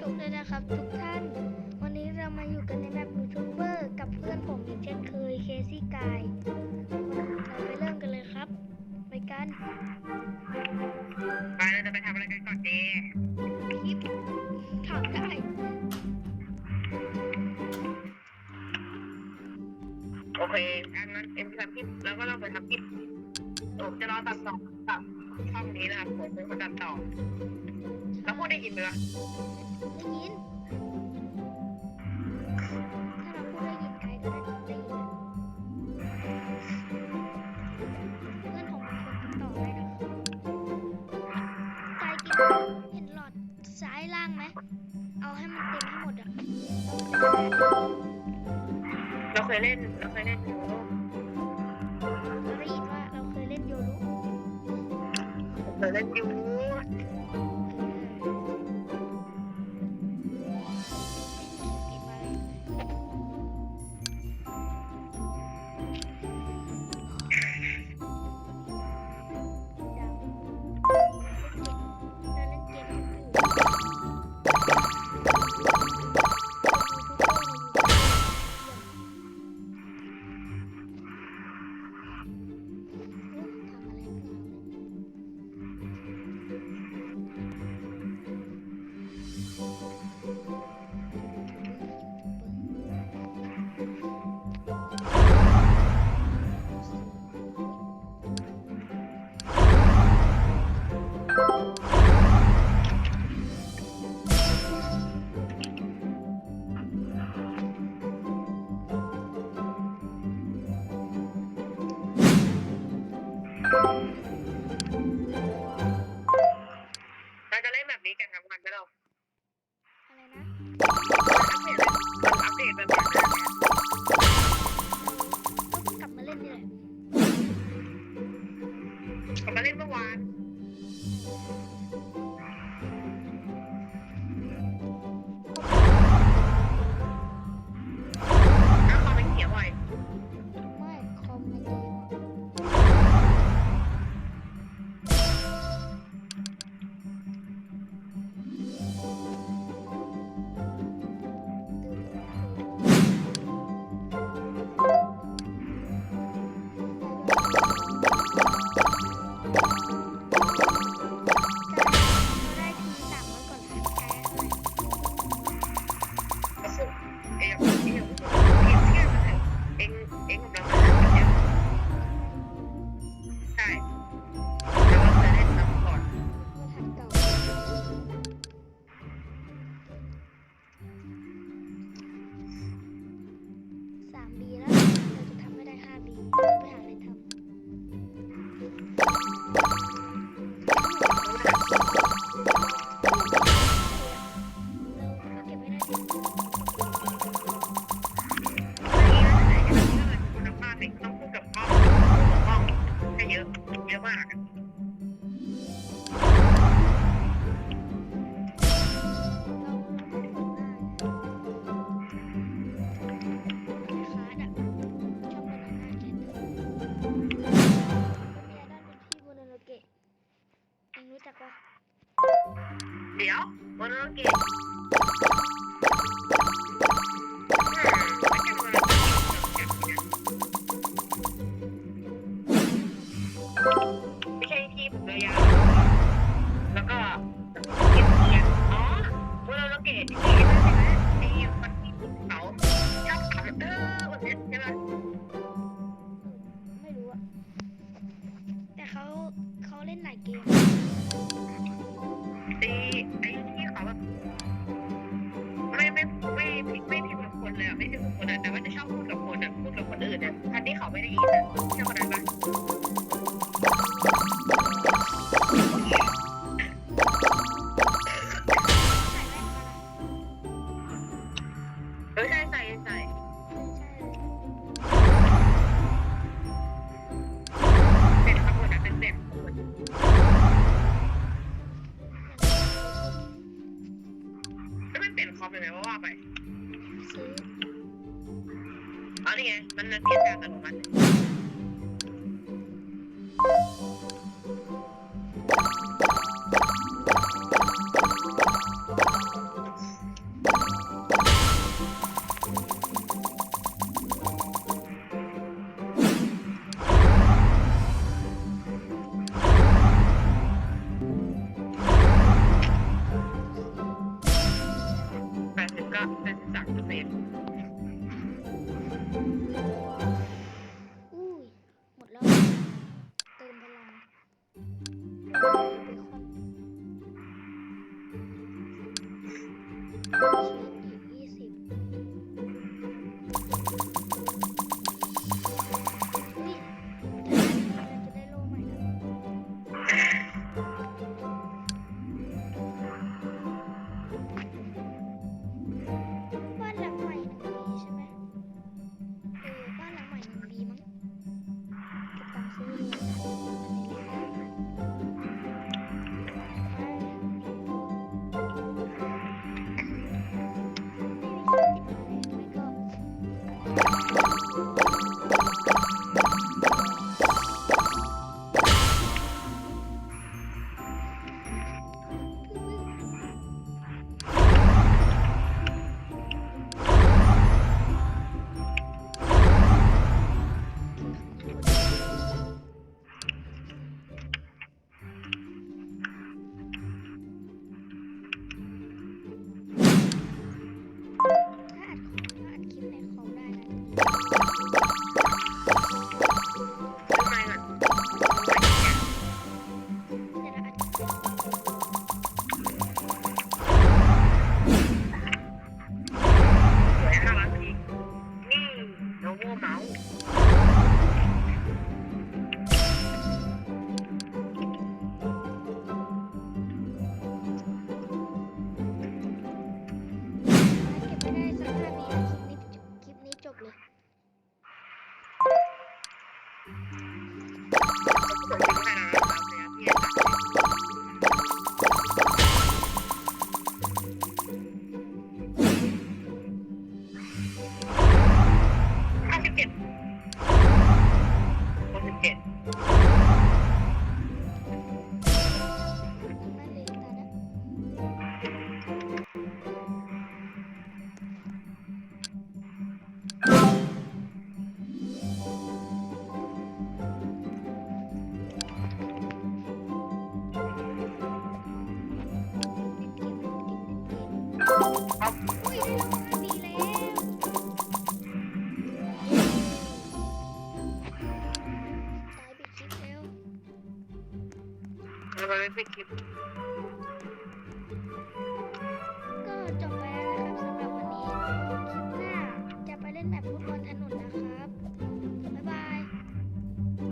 ชมด้วยนะครับ ทุกท่าน วันนี้เรามาอยู่กันในแบบยูทูบเบอร์กับเพื่อนผมอย่างเช่นเคยเคซี่กายเราไปเริ่มกันเลยครับ ไปกันไปเราจะไปทำอะไรกันก่อนดีคลิปถามได้โอเคอันนั้นเอ็มทำคลิปแล้วก็เราไปทำคลิปผมจะรอตัดต่อกับช่องนี้นะครับผมเป็นคนตัดต่อแล้วพูดได้ยินไหมวะ ได้ยิน ถ้าเราพูดได้ยินไกลก็ได้ได้ยินนะเพื่อนผมเป็นคนติดต่อได้นะครับไกลกินเห็นหลอดซ้ายล่างไหม เอาให้มันเต็มให้หมดอะแล้วมันจะได้เราเคยเล่น เราเคยเล่นอยู่เราได้ยินว่าเราเคยเล่นโยรุเคยเล่นอยู่ อัปเดตแบบอัปเดตแบบนี้ก็กลับมาเล่นนี่แหละ สาม วั ไม่พิมพ์กับคนอะแต่ว่าจะชอบพูดกับคนอะพูดกับคนอื่นอะทันที่เขาไม่ได้ยินอะใช่คนนั้นปะใส่แว่นมาเออใช่ใส่ใส่ใช่เลยเป็นทั้งหมดนะเป็นเป็นทั้งหมดแล้วมันเปลี่ยนคอมยังไงว่าว่าไป อ๋อนี่ไงมั time, Mm-hmm. อุ้ยได้รางวัลดีแล้วตายไปคลิปแล้วเราไม่ปิดคลิป